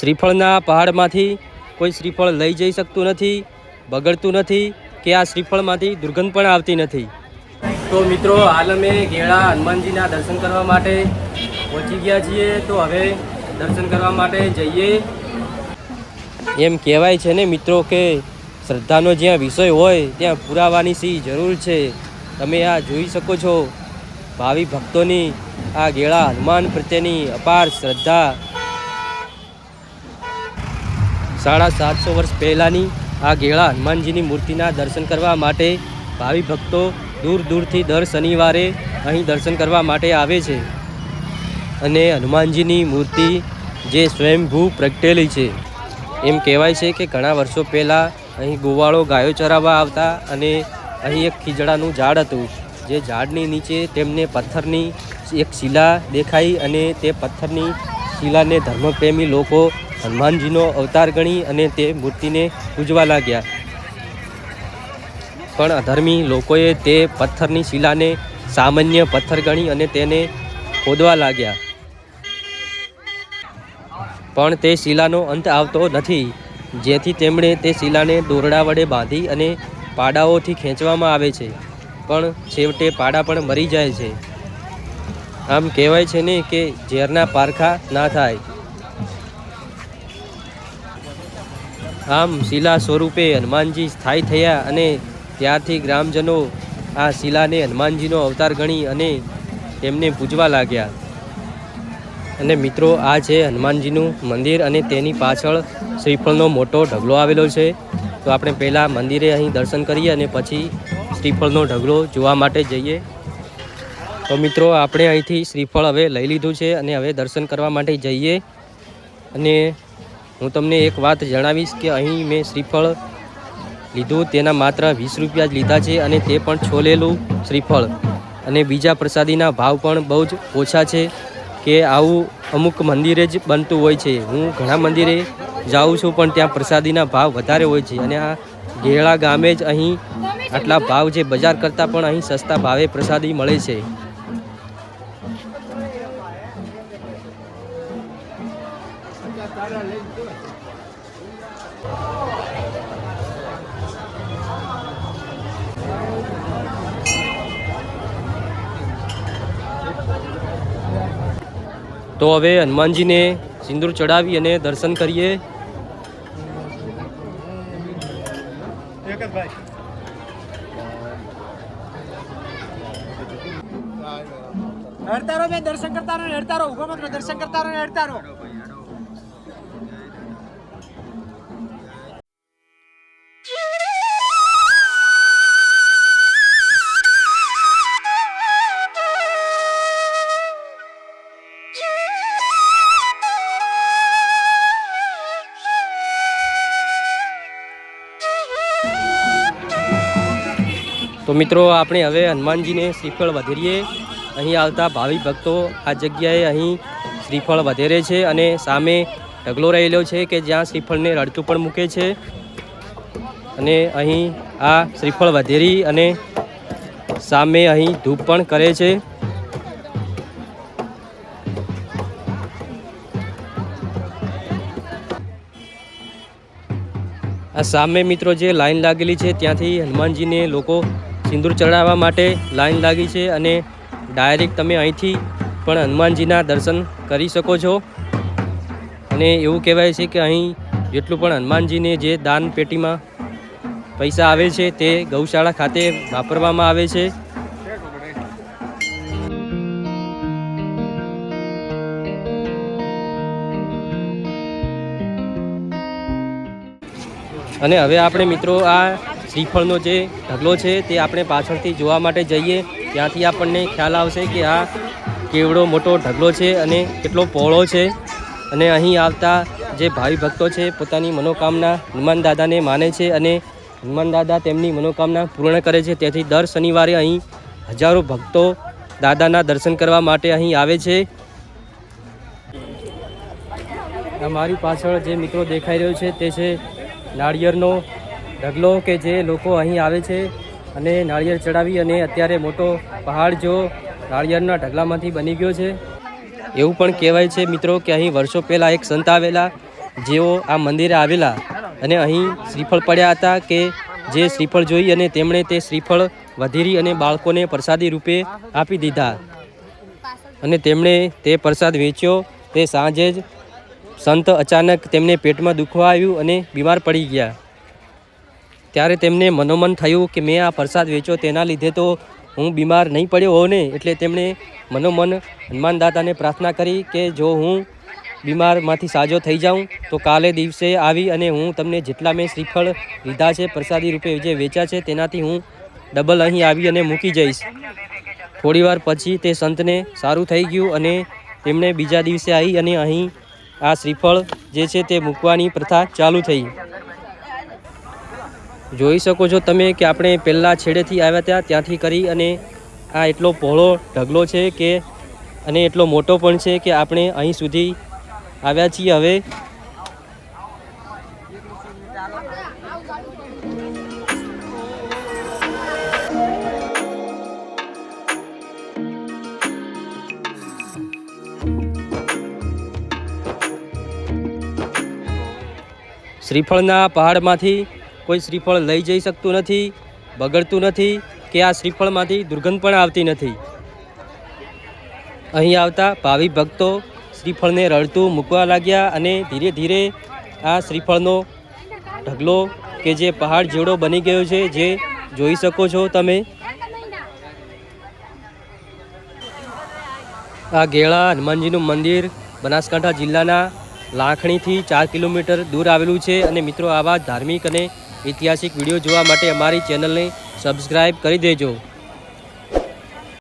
શ્રીફળના પહાડમાંથી કોઈ શ્રીફળ લઈ જઈ શકતું નથી, બગડતું નથી કે આ શ્રીફળમાંથી દુર્ગંધ પણ આવતી નથી. તો મિત્રો, હાલ અમે ગેળા હનુમાનજીના દર્શન કરવા માટે પહોંચી ગયા છીએ. તો હવે દર્શન કરવા માટે જઈએ. એમ કહેવાય છે ને મિત્રો કે શ્રદ્ધાનો જ્યાં વિષય હોય, ત્યાં પુરાવાની સી જરૂર છે. તમે આ જોઈ શકો છો. ભાવિ ભક્તોની આ ગેળા હનુમાન પ્રત્યેની અપાર શ્રદ્ધા સાડા સાતસો વર્ષ પહેલાંની આ ગેળા હનુમાનજીની મૂર્તિના દર્શન કરવા માટે ભાવિ ભક્તો દૂર દૂરથી દર શનિવારે અહીં દર્શન કરવા માટે આવે છે. અને હનુમાનજીની મૂર્તિ જે સ્વયંભૂ પ્રગટેલી છે. એમ કહેવાય છે કે ઘણા વર્ષો પહેલાં અહીં ગોવાળો ગાયો ચરાવવા આવતા અને અહીં એક ખીજડાનું ઝાડ હતું. જે ઝાડની નીચે તેમને પથ્થરની એક શિલા દેખાઈ અને તે પથ્થરની શિલાને ધર્મપ્રેમી લોકો હનુમાનજીનો અવતાર ગણી અને તે મૂર્તિને પૂજવા લાગ્યા. પણ અધર્મી લોકોએ તે પથ્થરની શિલાને સામાન્ય પથ્થર ગણી અને તેને ખોદવા લાગ્યા. પણ તે શિલાનો અંત આવતો નથી, જેથી તેમણે તે શિલાને દોરડા વડે બાંધી અને પાડાઓથી ખેંચવામાં આવે છે. પણ છેવટે પાડા પણ મરી જાય છે. આમ કહેવાય છે ને કે ઝેરના પારખા ના થાય. આમ શિલા સ્વરૂપે હનુમાનજી સ્થાયી થયા અને ત્યારથી ગ્રામજનો આ શિલાને હનુમાનજીનો અવતાર ગણી અને તેમને પૂજવા લાગ્યા. અને મિત્રો, આ છે હનુમાનજીનું મંદિર અને તેની પાછળ શ્રીફળનો મોટો ઢગલો આવેલો છે. તો આપણે પહેલાં મંદિરે અહીં દર્શન કરીએ અને પછી શ્રીફળનો ઢગલો જોવા માટે જઈએ. તો મિત્રો, આપણે અહીંથી શ્રીફળ હવે લઈ લીધું છે અને હવે દર્શન કરવા માટે જઈએ. અને હું તમને એક વાત જણાવીશ કે અહીં મેં શ્રીફળ લીધું, તેના માત્ર વીસ રૂપિયા જ લીધા છે અને તે પણ છોલેલું શ્રીફળ. અને બીજા પ્રસાદીના ભાવ પણ બહુ જ ઓછા છે કે આવું અમુક મંદિરે જ બનતું હોય છે. હું ઘણા મંદિરે જાઉં છું પણ ત્યાં પ્રસાદીના ભાવ વધારે હોય છે અને આ ગેળા ગામે જ અહીં આટલા ભાવ જે બજાર કરતાં પણ અહીં સસ્તા ભાવે પ્રસાદી મળે છે. તો હવે હનુમાનજીને સિંદૂર ચડાવી અને દર્શન કરીએ. દર્શન કરતા રહો હેડતા રહો, દર્શન કરતા રહો રહો તો મિત્રો, આપણે હવે હનુમાનજીને શ્રીફળ વધેરીએ. અહીં આવતા ભાવિ ભક્તો આ જગ્યાએ અહીં શ્રીફળ વધેરે છે અને સામે ઢગલો રહેલો છે કે જ્યાં શ્રીફળને રડતું પણ મૂકે છે. અને અહીં આ શ્રીફળ વધેરી અને સામે અહીં ધૂપ પણ કરે છે. આ સામે મિત્રો જે લાઈન લાગેલી છે, ત્યાંથી હનુમાનજીને લોકો સિંદૂર ચડાવવા માટે લાઈન લાગી છે અને ડાયરેક્ટ તમે અહીંથી પણ હનુમાનજીના દર્શન કરી શકો છો. અને એવું કહેવાય છે કે અહીં જેટલું પણ હનુમાનજીને જે દાન પેટીમાં પૈસા આવે છે તે ગૌશાળા ખાતે વાપરવામાં આવે છે. અને હવે આપણે મિત્રો આ શ્રીફળનો જે ઢગલો છે તે આપણે પાછળથી જોવા માટે જઈએ. ત્યાંથી આપણને ખ્યાલ આવશે કે આ કેવડો મોટો ઢગલો છે અને કેટલો પહોળો છે. અને અહીં આવતા જે ભાવિ ભક્તો છે પોતાની મનોકામના હનુમાન દાદાને માને છે અને હનુમાન દાદા તેમની મનોકામના પૂર્ણ કરે છે. તેથી દર શનિવારે અહીં હજારો ભક્તો દાદાના દર્શન કરવા માટે અહીં આવે છે. અમારી મારી પાછળ જે મિત્રો દેખાઈ રહ્યો છે તે છે નાળિયેરનો ઢગલો કે જે લોકો અહીં આવે છે અને નાળિયેર ચડાવી અને અત્યારે મોટો પહાડ જો નાળિયેરના ઢગલામાંથી બની ગયો છે. એવું પણ કહેવાય છે મિત્રો કે અહીં વર્ષો પહેલાં એક સંત આવેલા, જેઓ આ મંદિરે આવેલા અને અહીં શ્રીફળ પડ્યા હતા કે જે શ્રીફળ જોઈ અને તેમણે તે શ્રીફળ વધેરી અને બાળકોને પ્રસાદી રૂપે આપી દીધા. અને તેમણે તે પ્રસાદ વેચ્યો. તે સાંજે જ સંત અચાનક તેમને પેટમાં દુખવા આવ્યું અને બીમાર પડી ગયા. ત્યારે તેમને મનોમન થયું કે મેં આ પ્રસાદ વેચ્યો તેના લીધે તો હું બીમાર નહીં પડ્યો હોઉં ને, એટલે તેમણે મનોમન હનુમાનદાતાને પ્રાર્થના કરી કે જો હું બીમારમાંથી સાજો થઈ જાઉં, તો કાલે દિવસે આવી અને હું તમને જેટલા મેં શ્રીફળ લીધા છે, પ્રસાદી રૂપે જે વેચ્યા છે, તેનાથી હું ડબલ અહીં આવી અને મૂકી જઈશ. થોડીવાર પછી તે સંતને સારું થઈ ગયું અને તેમણે બીજા દિવસે આવી અને અહીં આ શ્રીફળ જે છે તે મૂકવાની પ્રથા ચાલુ થઈ. જોઈ શકો છો તમે કે આપણે પહેલાં છેડેથી આવ્યા ત્યાં, ત્યાંથી કરી અને આ એટલો પહોળો ઢગલો છે કે, અને એટલો મોટો પણ છે કે આપણે અહીં સુધી આવ્યા છીએ હવે. શ્રીફળના પહાડમાંથી કોઈ શ્રીફળ લઈ જઈ શકતું નથી, બગડતું નથી કે આ શ્રીફળમાંથી દુર્ગંધ પણ આવતી નથી. અહીં આવતા ભાવિ ભક્તો શ્રીફળને રડતું મૂકવા લાગ્યા અને ધીરે ધીરે આ શ્રીફળનો ઢગલો કે જે પહાડ જેવડો બની ગયો છે, જે જોઈ શકો છો તમે. આ ગેળા હનુમાનજીનું મંદિર બનાસકાંઠા જિલ્લાના લાખણીથી ચાર કિલોમીટર દૂર આવેલું છે અને મિત્રો, આવા ધાર્મિક અને ઐતિહાસિક વીડિયો જોવા માટે અમારી ચેનલને સબસ્ક્રાઈબ કરી દેજો.